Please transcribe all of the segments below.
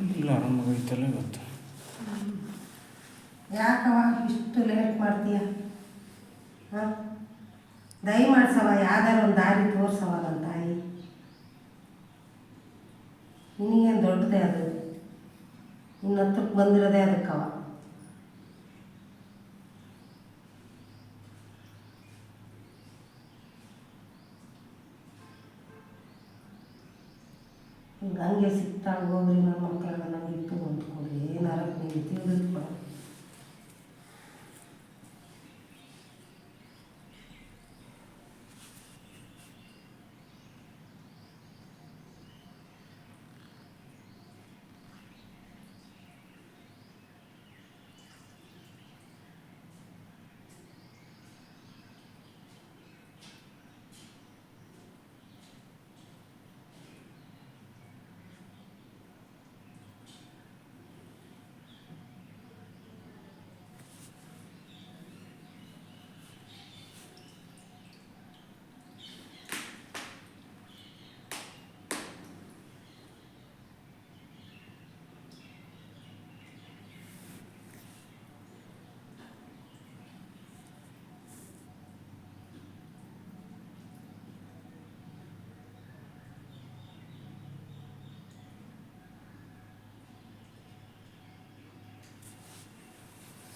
ಇಲ್ಲ, ಆರಾಮಾಗೈತಲ್ಲ ಇವತ್ತು. ಯಾಕವ ಇಷ್ಟು ಲೇಟ್ ಮಾಡ್ತೀಯ? ಹಾಂ? ದಯ ಮಾಡ್ಸವ ಯಾವ್ದಾರು ಒಂದು ದಾರಿ ತೋರ್ಸವ ನನ್ನ ತಾಯಿ. ನಿನಗೇನು ದೊಡ್ಡದೇ ಅದು? ನಿನ್ನ ಹತ್ರಕ್ಕೆ ಬಂದಿರೋದೇ ಅದಕ್ಕವ ಹಿಂಗೆ ಹಂಗೆ ಸಿಕ್ತಾಗ ಹೋಗ್ರಿ ನಮ್ಮ ಮಕ್ಕಳನ್ನ ನಂಗೆ ಇಟ್ಟು ಕೊಡಿ ಏನಾರ ನೀವು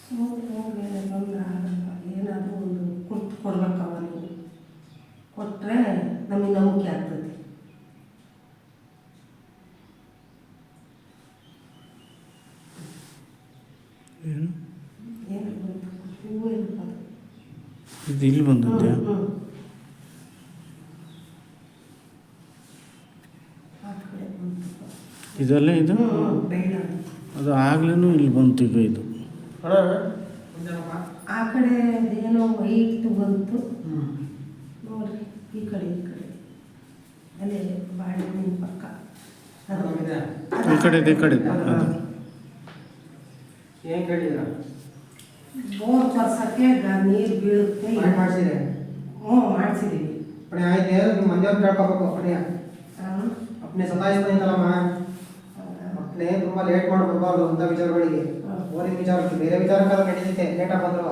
ಹೋಗಿ ತೊಂದರೆ ಆಗಲ್ಲ. ಏನಾದರೂ ಒಂದು ಕೊಟ್ಟು ಕೊಡ್ಬೇಕವ ನೀವು ಕೊಟ್ಟರೆ ನಮಗೆ ನಂಬಿಕೆ ಆಗ್ತದೆ. ಏನು? ಇದು ಇಲ್ಲಿ ಬಂದದ್ದೆ ಬಂತು. ಇದು? ಅದು ಆಗ್ಲೂ ಇಲ್ಲಿ ಬಂತು ಈಗ ಇದು. ಆ ಕಡೆ ಏನೋ ವೈಟ್ ಬಂತು. ನೋಡ್ರಿ ಈ ಕಡೆ ಈ ಕಡೆ. ಅಲ್ಲೇ ಬಾಳೆಹಣ್ಣಿನ ಪಕ್ಕ. ಅದು ಈ ಕಡೆ ಈ ಕಡೆ ಏನು ಕೇಳಿದ್ರ ಬೋರ್ ತರ್ಸಕ್ಕೆ ನೀರು ಬೀಳುತ್ತೆ. ಮಾಡ್ಸಿದ್ರೆ ಹ್ಞೂ ಮಾಡಿಸಿದ್ದೀವಿ ಆಯ್ತು. ನಿಮ್ಮ ಕೇಳ್ಕೊಬೇಕು ಅಪ್ಪನೆ ಸತಾಯಿಸ್ತಾನಲ್ಲಮ್ಮ ಅಪ್ಪನೆ ತುಂಬಾ ಲೇಟ್ ಮಾಡಿ ಬರಬಾರ್ದು ಅಂತ ವಿಚಾರಗಳಿಗೆ. ಬೋರಿಂಗ್ ವಿಚಾರ ವಿಚಾರಕ್ಕೆ ಬೇರೆ ವಿಚಾರಕ್ಕಾದ್ರೆ ನಡೀತೈತೆ ಲೇಟಾಗಿ ಬಂದ್ರು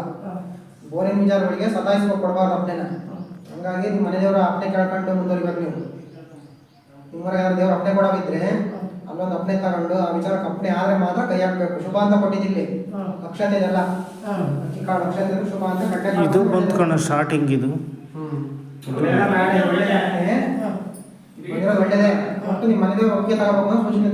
ಬೋರಿನ ವಿಚಾರಗಳಿಗೆ ಸತಾಯಿಸ್ಕೊ ಕೊಡಬಾರ್ದು ಅಪ್ಪನೆನ ಹಂಗಾಗಿ ನಿಮ್ಮ ಮನೆದೇವ್ರ ಅಪ್ಪನೆ ಕೇಳ್ಕೊಂಡು ಮುಂದುವರಿಬೇಕು ನೀವು. ನಿಮ್ಮವರೆಗೆ ಯಾರು ದೇವ್ರ ಅಪ್ಪನೆ ಕೊಡೋವಿದ್ರೆ ಅಲ್ಲೊಂದು ಅಪ್ಪನೆ ತಗೊಂಡು ಆ ವಿಚಾರಕ್ಕೆ ಕಂಪ್ನಿ ಆದ್ರೆ ಮಾತ್ರ ಕೈ ಹಾಕ್ಬೇಕು. ಶುಭ ಅಂತ ಕೊಟ್ಟಿದ್ದಿಲ್ಲ. ಅಕ್ಷತೆ ಇದೆಲ್ಲ ಕಾಳು ಅಕ್ಷತೆ ಶುಭ ಅಂತ ಕಟ್ಟೆ ಇದು ಬಂತು ಕಣ ಸ್ಟಾರ್ಟಿಂಗ್ ಇದು. ಹ್ಮ್. ಒಳ್ಳೆದೇ ಒಳ್ಳೆದೇ ಒಳ್ಳೆದೇ. ಒಟ್ಟು ನಿಮ್ಮ ಒಪ್ಪಿಗೆ ತಗೋಬೇಕು ಸೂಚನೆ